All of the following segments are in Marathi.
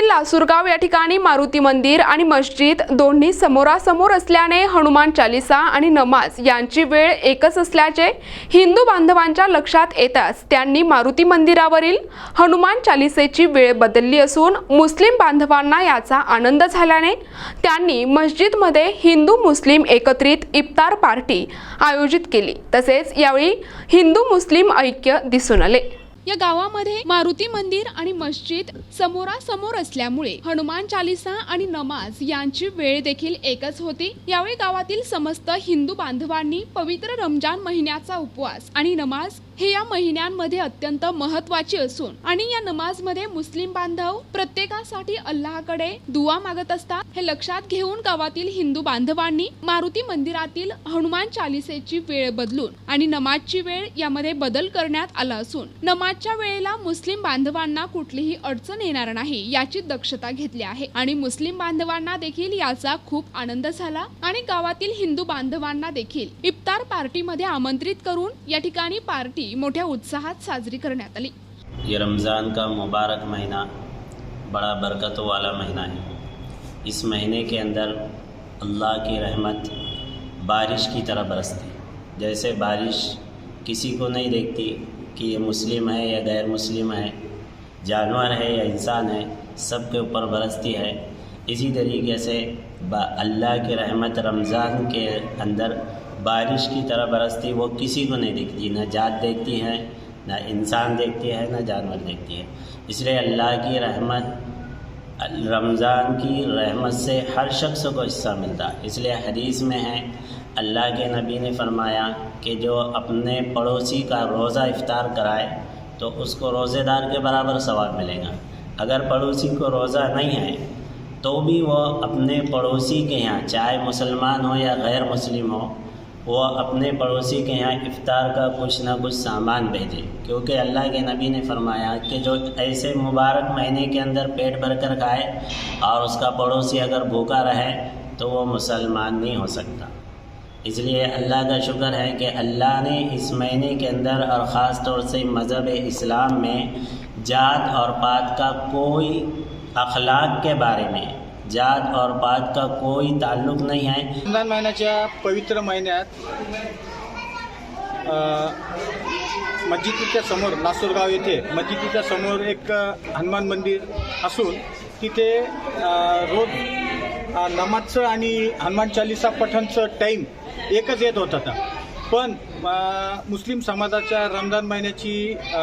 लासूरगाव या ठिकाणी मारुती मंदिर आणि मस्जिद दोन्ही समोरासमोर असल्याने हनुमान चालिसा आणि नमाज यांची वेळ एकच असल्याचे हिंदू बांधवांच्या लक्षात येताच त्यांनी मारुती मंदिरावरील हनुमान चालिसेची वेळ बदलली असून मुस्लिम बांधवांना याचा आनंद झाल्याने त्यांनी मस्जिदमध्ये हिंदू मुस्लिम एकत्रित इफ्तार पार्टी आयोजित केली. तसेच यावेळी हिंदू मुस्लिम ऐक्य दिसून आले. या गावामध्ये मारुती मंदिर आणि मस्जिद समोरासमोर असल्यामुळे हनुमान चालिसा आणि नमाज यांची वेळ देखील एकच होती. यावेळी गावातील समस्त हिंदू बांधवांनी पवित्र रमजान महिन्याचा उपवास आणि नमाज हे या महिन्यांमध्ये अत्यंत महत्वाची असून आणि या नमाजमध्ये मुस्लिम बांधव प्रत्येकासाठी अल्लाकडे दुवा मागत असतात. हे लक्षात घेऊन गावातील हिंदू बांधवांनी मारुती मंदिरातील हनुमान चालिसेची वेळ बदलून आणि नमाजची वेळ यामध्ये बदल करण्यात आला असून नमाज नमाजच्या वेळेला मुस्लिम बांधवांना कुठलीही अडचण येणार नाही याची दक्षता घेतली आहे. आणि मुस्लिम बांधवांना देखील याचा खूप आनंद झाला आणि गावातील हिंदू बांधवांना देखील इफ्तार पार्टीमध्ये आमंत्रित करून या ठिकाणी पार्टी मोठ्या उत्साहात साजरी करण्यात आली. ये रमज़ान का मुबारक महीना बड़ा बरकत वाला महीना है। इस महीने के अंदर अल्लाह की रहमत बारिश की तरह बरसती जैसे बारिश किसी को नहीं देखती कि ये मुस्लिम है या गैर मुस्लिम है जानवर है या इंसान है सब के ऊपर बरसती है इसी तरीके से बा- अल्लाह की रहमत रमज़ान के अंदर बारिश की तरह बरसती वो किसी को नहीं दिखती न जात देखती है न इंसान देखती है न जानवर देखती है इसलिए अल्लाह की रहमत रमज़ान की रहमत से हर शख्स को हिस्सा मिलता है इसलिए हदीस में है अल्लाह के नबी ने फरमाया कि जो अपने पड़ोसी का रोज़ा इफ्तार कराए तो उसको रोज़ेदार के बराबर सवाब मिलेगा अगर पड़ोसी को रोज़ा नहीं है तो भी वो अपने पड़ोसी के यहाँ चाहे मुसलमान हो या गैर मुस्लिम हो वो अपने पड़ोसी के यहाँ इफ्तार का कुछ ना कुछ सामान भेजे क्योंकि अल्लाह के नबी ने फरमाया कि जो ऐसे मुबारक महीने के अंदर पेट भर कर खाए और उसका पड़ोसी अगर भूखा रहे तो वो मुसलमान नहीं हो सकता इसलिए अल्लाह का शुक्र है कि अल्लाह ने इस महीने के अंदर और ख़ास तौर से मज़हब इस्लाम में जात और पात का कोई अखलाक के बारे में जात और पात का कोई ताल्लुक़ नहीं है रमजान महिन्याच्या पवित्र महिन्यात अ, मस्जिदीच्या समोर लासूरगाव येथे मस्जिदीच्या समोर एक हनुमान मंदिर असून तिथे अ, रोज अ, नमाजचं आणि हनुमान चालिसा पठणचं टाईम एकच येत होत आता. पण अ, मुस्लिम समाजाच्या रमजान महिन्याची अ,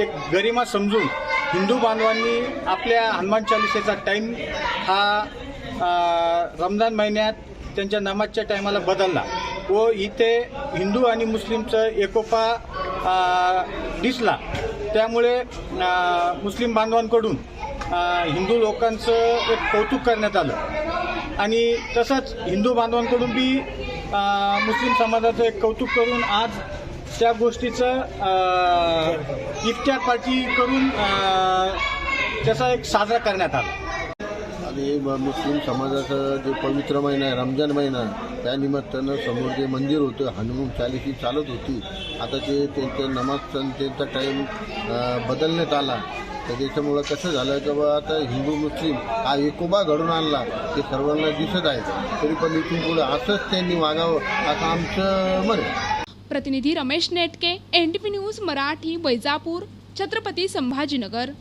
एक गरिमा समजून हिंदू बांधवांनी आपल्या हनुमान चालिसेचा टाईम हा रमजान महिन्यात त्यांच्या नमाजच्या टायमाला बदलला. व इथे हिंदू आणि मुस्लिमचं एकोपा दिसला. त्यामुळे मुस्लिम बांधवांकडून हिंदू लोकांचं एक कौतुक करण्यात आलं. आणि तसंच हिंदू बांधवांकडून बी मुस्लिम समाजाचं एक कौतुक करून आज त्या गोष्टीचं अ, इफ्तार पार्टी करून त्याचा एक साजरा करण्यात आला. आणि मुस्लिम समाजाचा जो पवित्र महिना आहे रमजान महिना त्या निमित्तानं समोर जे मंदिर होतं हनुमान चालीसी चालत होती. आता ते त्यांचं नमाज त्यांचा टाईम बदलण्यात आला. तर त्याच्यामुळं कसं झालं की बा आता हिंदू मुस्लिम हा एकोबा घडून आणला. ते सर्वांना दिसत आहे. तरी पण इथून पुढं असंच त्यांनी वागावं असं आमचं मत प्रतिनिधी Ramesh Netke N T news Marathi Vaijapur Chhatrapati Sambhajinagar.